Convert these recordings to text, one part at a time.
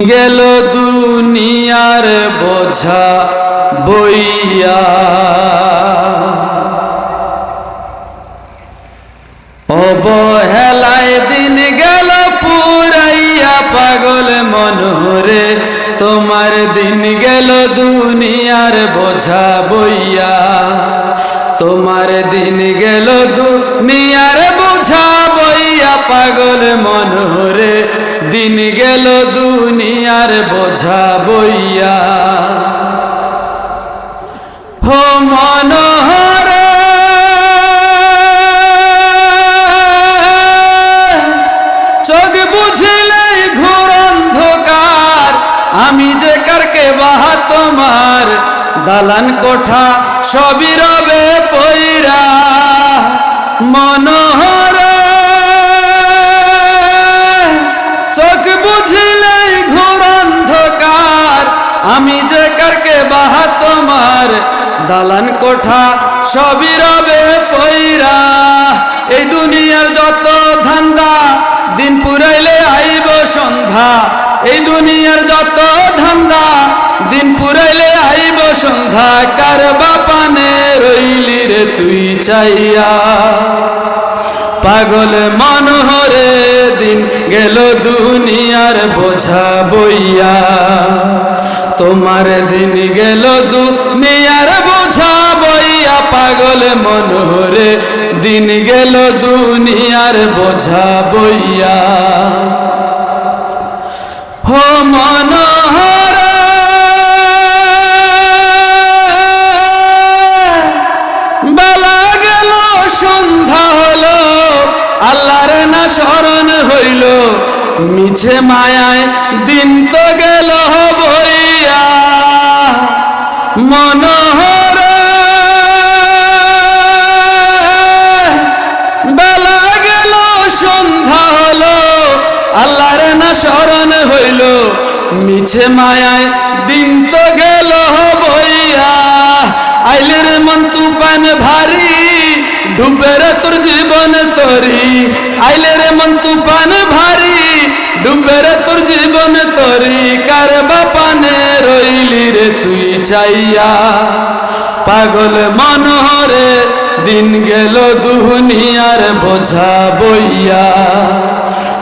গেল দুনিয়ার বোঝা বইয়া। অবহেলায় দিন গেল পুরাইয়া, পাগল মনোরে তোমার দিন গেল দুনিয়ার বোঝা বইয়া। তোমার দিন গেল দুনিয়ার বোঝা বইয়া, পাগল মনোরে দুনিয়ার বোঝা বইয়া। হো মনোহর। চোখ বুঝিলে ঘোর অন্ধকার। আমি যে কারকে বাহা তোমার? দালান কোঠা সবই রবে পইরা। মনোহর। চোখ অন্ধকার আমি যে কারকে বাহা তোমার দালান কোঠা, সবই রবে পইরা এই দুনিয়ার যত ধান্দা, দিন পুরাইলে আইব সন্ধ্যা। এই দুনিয়ার যত ধান্দা, দিন পুরাইলে আইব সন্ধ্যা। কার বাপানে রইলি রে তুই চাইয়া। পাগল মনোহরে দিন গেল দুনিয়ার বোঝা বইয়া। তোমার দিন গেল দুনিয়ার বোঝা বইয়া পাগল মনোহরে। দিন গেল দুনিয়ার বোঝা বইয়া। হো মনোহর। বেলা গেল, সন্ধ্যা হলো, আল্লাহর না স্মরণ হইল। মিছে মায়ায় দিন তো গেল না স্মরণ হইল, মিছে মায়ায় দিন তো গেল বইয়া। আইলের মন তুফান ভারী ডুবের তোর জীবন তরি। আইলের মন তুফান ভারী ডুবের তোর জীবন তরি। কার বাপানে রইলি রে তুই চাইয়া। পাগল মনোহরে দিন গেল দুনিয়ার বোঝা বইয়া।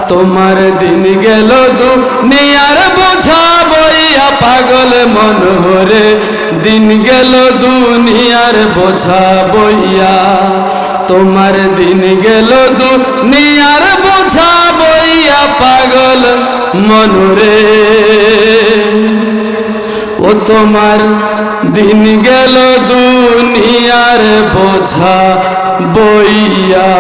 তোমার দিন গেল দুনিয়ার বোঝা বইয়া পাগল মনোহরে। দিন গেল দুনিয়ার বোঝা বইয়া। তোমার দিন গেল দুনিয়ার বোঝা বইয়া পাগল মনোরে ও তোমার দিন গেল দুনিয়ার বোঝা বইয়া।